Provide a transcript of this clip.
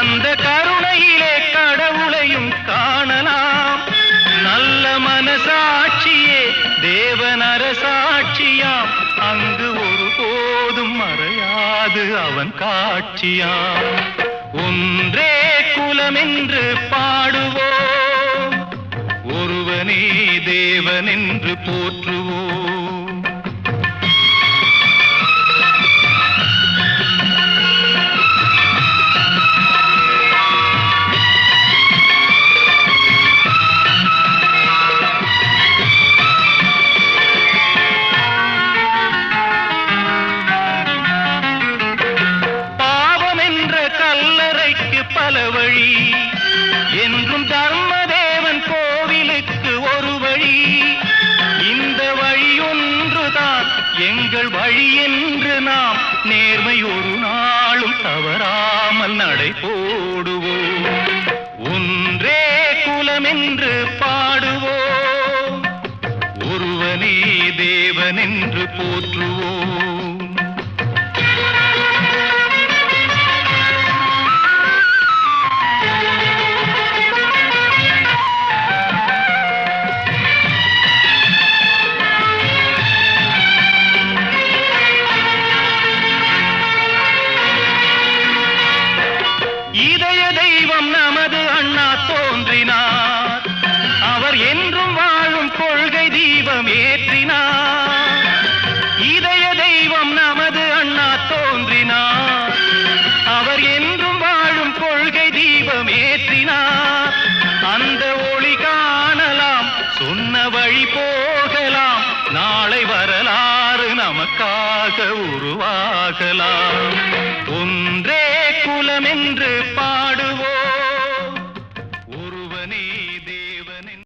அந்த கருணையிலே கடவுளையும் காணலாம். நல்ல மனசாட்சியே தேவனரசாட்சியாம் அங்கு ஒருபோதும் மறையாது அவன் காட்சியாம். ஒன்றே குலமென்று பாடுவோம். ஒருவனே தேவனென்று போற்றுவோம். வழி. என்றும் தர்மதேவன் கோவிலுக்கு ஒரு வழி. இந்த வழி ஒன்றுதான் எங்கள் வழி என்று நாம் நேர்மை ஒரு நாளும் தவறாமல் நடை போடுவோம். ஒன்றே குலம் என்று பாடுவோம். ஒருவனே தேவன் என்று போற்றுவோம். தெய்வம் நமது அண்ணா தோன்றினார். அவர் என்றும் வாழும் கொள்கை தீபம் ஏற்றினார். அந்த ஒளி காணலாம் சொன்ன வழி போகலாம் நாளை வரலாறு நமக்காக உருவாகலாம்.